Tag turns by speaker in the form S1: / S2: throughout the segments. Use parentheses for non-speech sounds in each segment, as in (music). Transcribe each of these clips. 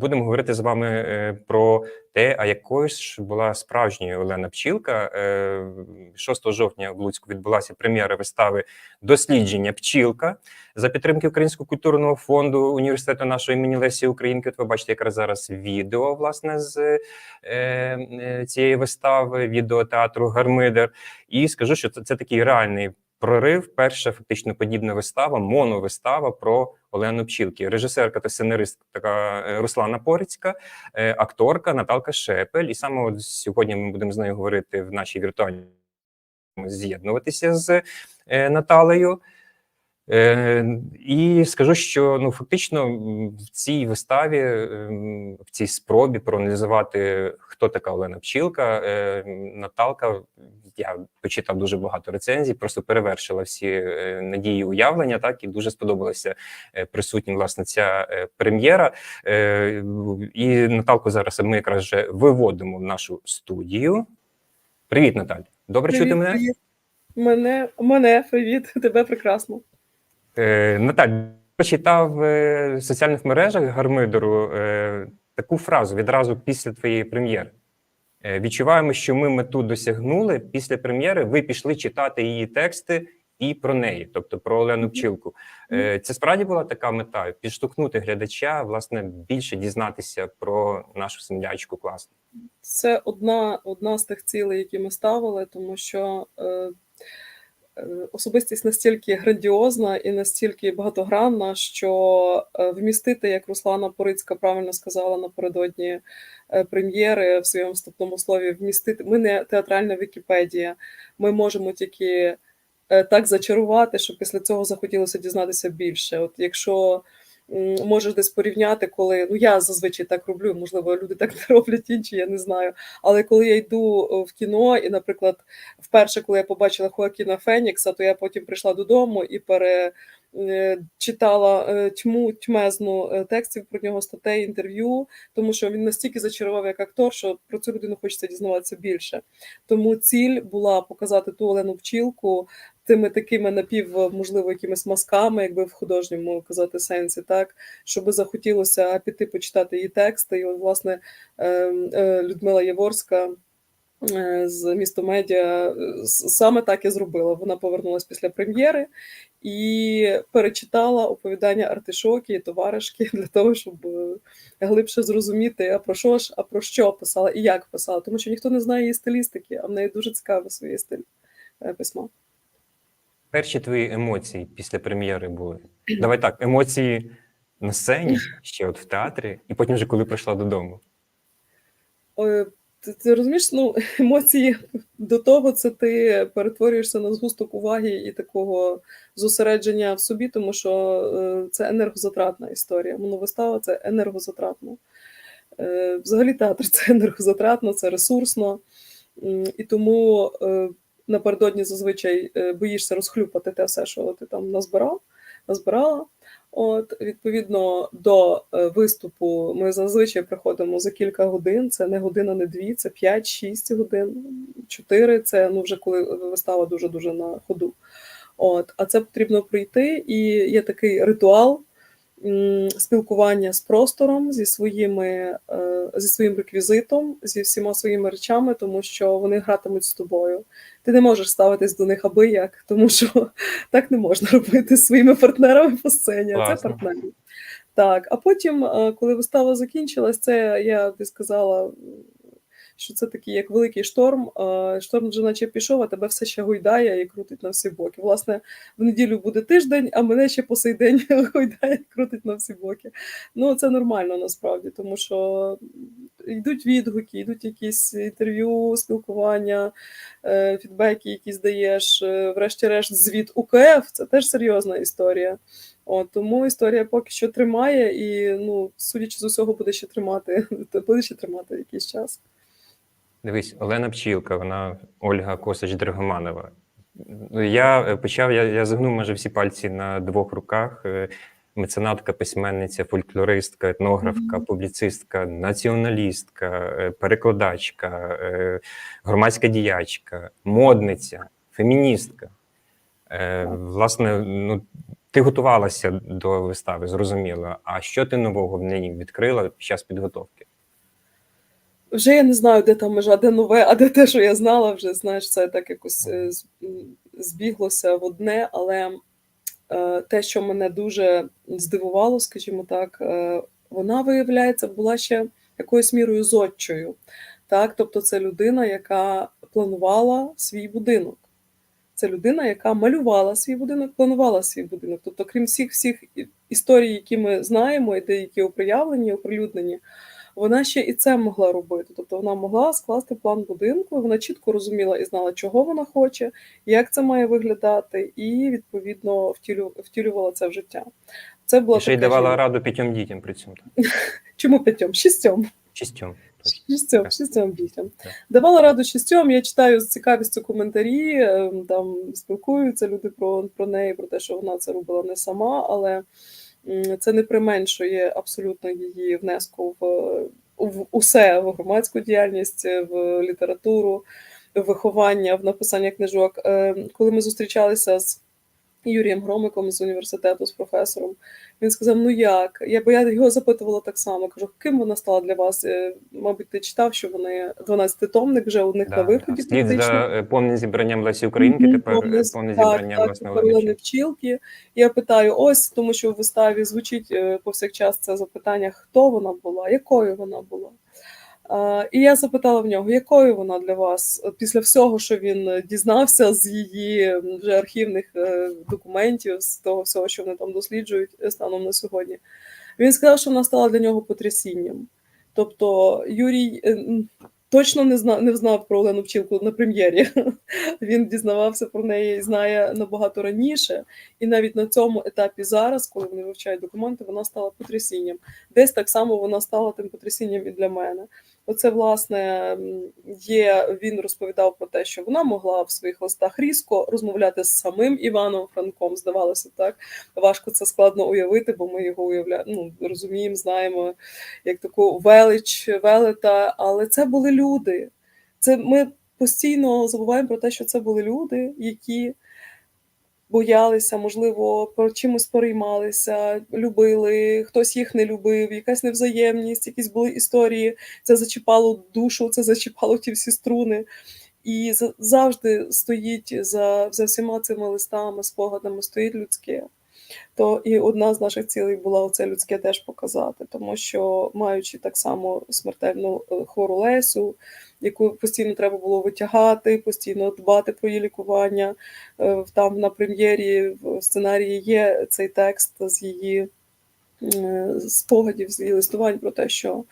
S1: будемо говорити з вами е, про те, а якою ж була справжньою Олена Пчілка. Е, 6 жовтня в Луцьку відбулася прем'єра вистави Дослідження Пчілка за підтримки Українського культурного фонду університету нашої імені Лесі Українки. От ви бачите якраз зараз відео власне з е, е, цієї вистави, відеотеатру Гармидер. І скажу, що це, це такий реальний прорив. Перша фактично подібна вистава, моновистава про Олену Пчілки. Режисерка та сценаристка е, Руслана Порицька, е, акторка Наталка Шепель. І саме от сьогодні ми будемо з нею говорити в нашій віртуальній з'єднуватися з е, Наталею. Е, і скажу, що ну фактично в цій виставі, ем, в цій спробі проаналізувати, хто така Олена Пчілка, е, Наталка. Я почитав дуже багато рецензій, просто перевершила всі е, надії уявлення. Так і дуже сподобалася присутнім власне ця прем'єра. І Наталку зараз ми якраз вже виводимо в нашу студію. Привіт, Наталь. Добре чути мене?
S2: привіт. Мене, мене, привіт, (laughs) тебе прекрасно.
S1: Е, Наталь, прочитав е, в соціальних мережах Гармидеру е, таку фразу відразу після твоєї прем'єри. Е, відчуваємо, що ми мету досягнули. Після прем'єри ви пішли читати її тексти і про неї, тобто про Олену Пчілку. Е, це справді була така мета підштовхнути глядача, власне, більше дізнатися про нашу землячку класну.
S2: Це одна, одна з тих цілей, які ми ставили, тому що е, особистість настільки грандіозна і настільки багатогранна, що е, вмістити, як Руслана Порицька правильно сказала напередодні е, прем'єри в своєму вступному слові, вмістити. Ми не театральна Вікіпедія, ми можемо тільки е, так зачарувати, що після цього захотілося дізнатися більше. От якщо можеш десь порівняти, коли ну я зазвичай так роблю, можливо, люди так не (laughs) роблять інші, я не знаю. Але коли я йду в кіно, і, наприклад, вперше, коли я побачила Хоакіна Фенікса, то я потім прийшла додому і пере. Е, Читала е, тьму тьмезну е, текстів про нього статей, інтерв'ю, тому що він настільки зачарував як актор, що про цю людину хочеться дізнаватися більше. Тому ціль була показати ту Олену Пчілку тими такими напів, можливо, якимись мазками, якби в художньому казати сенсі, так щоб захотілося піти почитати її тексти. І, власне, е, е, Людмила Яворська з місто медіа саме так і зробила. Вона повернулася після прем'єри і перечитала оповідання Артишоки і товаришки для того, щоб е, глибше зрозуміти, а про що ж, а про що писала і як писала, тому що ніхто не знає її стилістики, а в неї дуже цікавий свій стиль е, письма.
S1: Перші твої емоції після прем'єри були. Давай так, емоції на сцені, ще от в театрі, і потім вже коли прийшла додому.
S2: Ти, ти розумієш, ну, (laughs) емоції до того це ти перетворюєшся на згусток уваги і такого зосередження в собі, тому що е, це енергозатратна історія. Моновистава це енергозатратно. Е, Взагалі театр це енергозатратно, це ресурсно. І тому е, напередодні зазвичай боїшся розхлюпати те все, що ти там назбирав, назбирала. От, відповідно до е, виступу, ми зазвичай приходимо за кілька годин. Це не година, не дві, це 5-6 годин, 4 це ну вже коли вистава дуже дуже на ходу. От, а це потрібно прийти, і є такий ритуал спілкування з простором, зі своїми е, зі своїм реквізитом, зі всіма своїми речами, тому що вони гратимуть з тобою. Ти не можеш ставитись до них аби як, тому що (laughs) так не можна робити своїми партнерами по сцені. Власне. Це партнери. Так, а потім, е, коли вистава закінчилась, це я би сказала, що це такий як великий шторм. Шторм вже наче пішов, а тебе все ще гойдає і крутить на всі боки. Власне, в неділю буде тиждень, а мене ще по сей день (laughs) гойдає і крутить на всі боки. Ну, це нормально насправді, тому що йдуть відгуки, йдуть якісь інтерв'ю, спілкування, е, фідбеки, які здаєш, е, врешті-решт, звіт УКФ це теж серйозна історія. От, тому історія поки що тримає, і ну, судячи з усього, буде ще тримати, (laughs) буде ще тримати якийсь час.
S1: Дивись, Олена Пчілка, вона Ольга Косач Драгоманова. Я е, почав, я, я загнув майже всі пальці на двох руках. Е, Меценатка, письменниця, фольклористка, етнографка,
S2: Мгм.
S1: публіцистка, націоналістка, е, перекладачка, громадська діячка, модниця, феміністка. Власне, ну, Ти готувалася до вистави, зрозуміло. А що ти нового в неї відкрила під час підготовки?
S2: Вже я не знаю, де там межа, де нове, а де те, що я знала, вже знаєш, це так якось е, збіглося в одне, але е, те, що мене дуже здивувало, скажімо так, е, вона, виявляється, була ще якоюсь мірою зодчою. Так? Тобто це людина, яка планувала свій будинок. Це людина, яка малювала свій будинок, планувала свій будинок. Тобто, крім всіх всіх історій, які ми знаємо, і деякі оприявлені, оприлюднені, вона ще і це могла робити. Тобто вона могла скласти план будинку, вона чітко розуміла і знала, чого вона хоче, як це має виглядати, і відповідно втілю, втілювала це в життя. Це була
S1: І ще й давала
S2: жінка.
S1: раду п'ятьом дітям при цьому. (laughs)
S2: Чому п'ятьом? Шістьом.
S1: Шістьом.
S2: Шістьом, шістьом дітям.
S1: Так.
S2: Давала раду шістьом. Я читаю з цікавістю коментарі, ем, там спілкуються люди про, про неї, про те, що вона це робила не сама, але це не применшує абсолютно її внеску в, в усе в громадську діяльність, в літературу, в виховання, в написання книжок. Ем, Коли ми зустрічалися з Юрієм Громиком з університету, з професором, він сказав: Ну як? Я бо я його запитувала так само. Кажу, ким вона стала для вас? Е, Мабуть, ти читав, що вони 12-томник вже у них на
S1: Да,
S2: виході.
S1: Слід за повним зібранням Лесі Українки,
S2: Мгм,
S1: тепер е,
S2: повне-
S1: зібрання власне
S2: тепер Пчілки. Я питаю: ось тому, що в виставі звучить е, повсякчас це запитання, хто вона була, якою вона була. І я запитала в нього, якою вона для вас після всього, що він дізнався з її вже архівних е, документів, з того всього, що вони там досліджують е, станом на сьогодні. Він сказав, що вона стала для нього потрясінням. Тобто Юрій е, точно не знав, не знав про Олену Пчілку на прем'єрі. (laughs) Він дізнавався про неї і знає набагато раніше. І навіть на цьому етапі зараз, коли вони вивчають документи, вона стала потрясінням. Десь так само вона стала тим потрясінням і для мене. Оце, власне, є. Він розповідав про те, що вона могла в своїх листах різко розмовляти з самим Іваном Франком. Здавалося, так важко це складно уявити, бо ми його уявляємо, ну, розуміємо, знаємо як таку велич, велета. Але це були люди. Це ми постійно забуваємо про те, що це були люди, які боялися, можливо, про чимось переймалися, любили, хтось їх не любив, якась невзаємність, якісь були історії. Це зачіпало душу, це зачіпало ті всі струни. І завжди стоїть за, за всіма цими листами, спогадами, стоїть людське. То і одна з наших цілей була оце людське теж показати, тому що маючи так само смертельну е, хвору Лесю, яку постійно треба було витягати, постійно дбати про її лікування. Е, Там на прем'єрі в сценарії є цей текст з її е, спогадів, з її листувань про те, що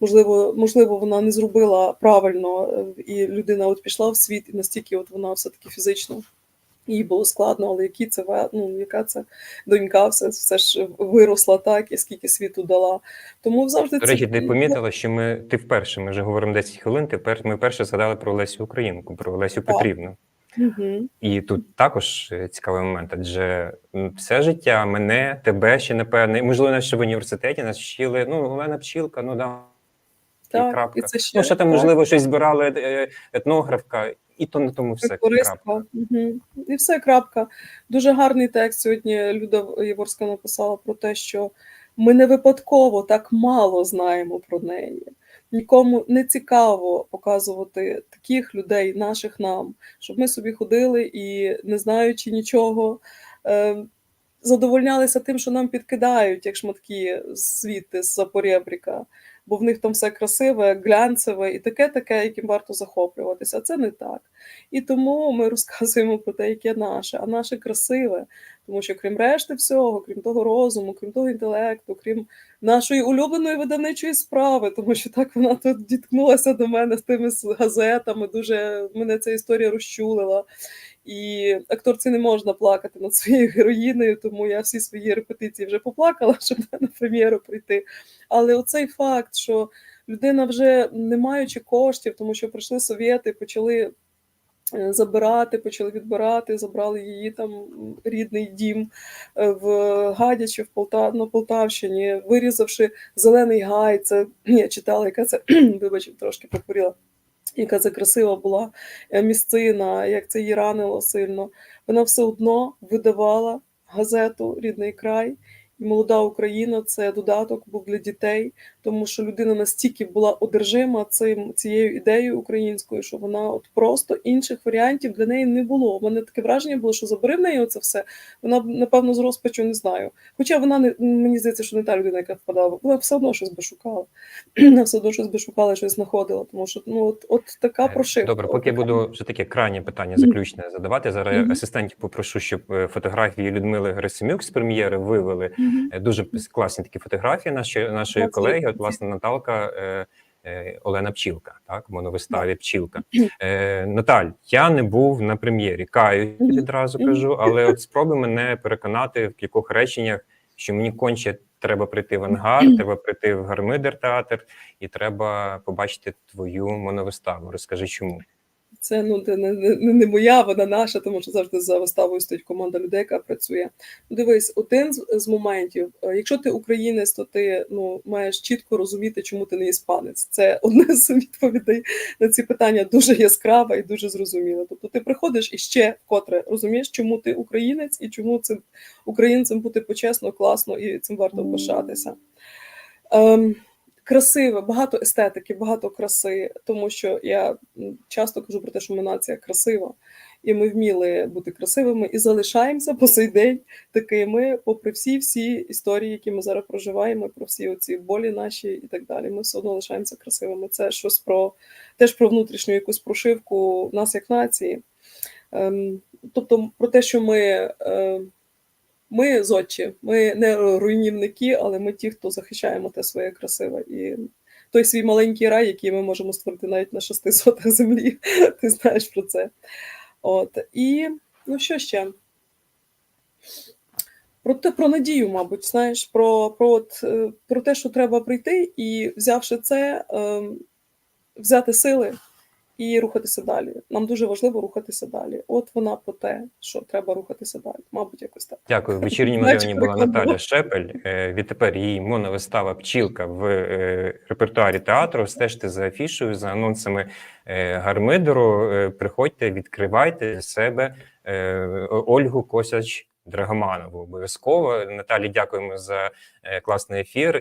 S2: можливо, можливо, вона не зробила правильно, і людина от пішла в світ, і настільки от вона все-таки фізично. Їй було складно, але які це ну, яка це донька, все, все ж виросла так, і скільки світу дала. Тому завжди
S1: До речі, ти помітила, що ми ти вперше, ми вже говоримо 10 хвилин. Тепер ми перше згадали про Лесю Українку, про Лесю
S2: Так.
S1: Петрівну.
S2: Мгм.
S1: І тут також цікавий момент, адже все життя мене, тебе ще напевне, можливо, навіть ще в університеті нас вчили. Ну, Олена Пчілка, ну да. і крапка.
S2: і це ще
S1: ну, що там,
S2: так.
S1: можливо, щось збирали е, етнографка, і то на тому все. крапка.
S2: Угу. І все крапка. Дуже гарний текст сьогодні Люда Єворська написала про те, що ми не випадково так мало знаємо про неї. Нікому не цікаво показувати таких людей, наших нам, щоб ми собі ходили і, не знаючи нічого, е, задовольнялися тим, що нам підкидають, як шматки звідти з Запорєбріка, бо в них там все красиве, глянцеве і таке, таке, яким варто захоплюватися. А це не так. І тому ми (laughs) розказуємо про те, яке наше, а наше красиве. Тому що крім решти всього, крім того розуму, крім того інтелекту, крім нашої улюбленої видавничої справи, тому що так вона тут діткнулася до мене з тими газетами. Дуже мене ця історія розчулила. І акторці не можна плакати над своєю героїною, тому я всі свої репетиції вже поплакала, (laughs) щоб на прем'єру прийти. Але оцей факт, що людина вже не маючи коштів, тому що прийшли совєти, почали е, забирати, почали відбирати, забрали її там рідний дім е, в Гадячі, в Полта... на Полтавщині, вирізавши зелений гай. Це (clears throat) я читала, яка це (clears throat) вибач, трошки покурила. Яка це красива була е, місцина, як це її ранило сильно. Вона все одно видавала газету Рідний край. І молода Україна це додаток був для дітей, тому що людина настільки була одержима цим цією ідеєю українською, що вона от просто інших варіантів для неї не було. У мене таке враження було, що забери в неї оце все. Вона напевно з розпачу не знаю. Хоча вона не мені здається, що не та людина, яка впадала, вона все одно щось би шукала. (clears throat) Вона все одно щось би шукала, щось знаходила. Тому що ну от, от така
S1: Е,
S2: прошивка.
S1: Добре, поки я буду вже таке крайнє питання заключне задавати. Зараз асистентів попрошу, щоб е, фотографії Людмили Герасимюк з прем'єри вивели. Е, Дуже класні такі фотографії наші, нашої
S2: Молодці.
S1: колеги. От, власне, Наталка е, е, Олена Пчілка, так, моновиставі Пчілка. Е, Наталь, я не був на прем'єрі. Каю відразу кажу, але от спробуй мене переконати в кількох реченнях, що мені конче треба прийти в ангар, треба прийти в гармидер театр, і треба побачити твою моновиставу. Розкажи, чому.
S2: Це ну не, не, не моя, вона наша, тому що завжди за виставою стоїть команда людей, яка працює. Ну, Дивись, один з, з моментів, е, якщо ти українець, то ти ну маєш чітко розуміти, чому ти не іспанець. Це (laughs) одне з відповідей на ці питання дуже яскрава і дуже зрозуміла. Тобто ти приходиш і ще вкотре розумієш, чому ти українець і чому цим українцем бути почесно, класно і цим варто пишатися. Ем, красиве, багато естетики, багато краси, тому що я часто кажу про те, що ми нація красива, і ми вміли бути красивими і залишаємося по сей день такими, попри всі всі історії, які ми зараз проживаємо, про всі оці болі наші і так далі. Ми все одно лишаємося красивими. Це щось про теж про внутрішню якусь прошивку нас як нації. Ем, тобто про те, що ми. Ми зодчі, ми не руйнівники, але ми ті, хто захищаємо те своє красиве. І той свій маленький рай, який ми можемо створити навіть на шести сотах землі. (laughs) Ти знаєш про це. От. І ну що ще? Про те, про надію, мабуть, знаєш, про, про, от, е, про те, що треба прийти і, взявши це, е, взяти сили і рухатися далі. Нам дуже важливо рухатися далі. От вона про те, що треба рухатися далі. Мабуть, якось так.
S1: Дякую. В вечірній (laughs) була. Наталя Шепель. Е, Відтепер її моновистава Пчілка в е, репертуарі театру. Стежте за афішою, за анонсами е, гармидеру. Е, Приходьте, відкривайте для себе Ольгу Косяч. Драгоманову обов'язково Наталі, дякуємо за класний ефір.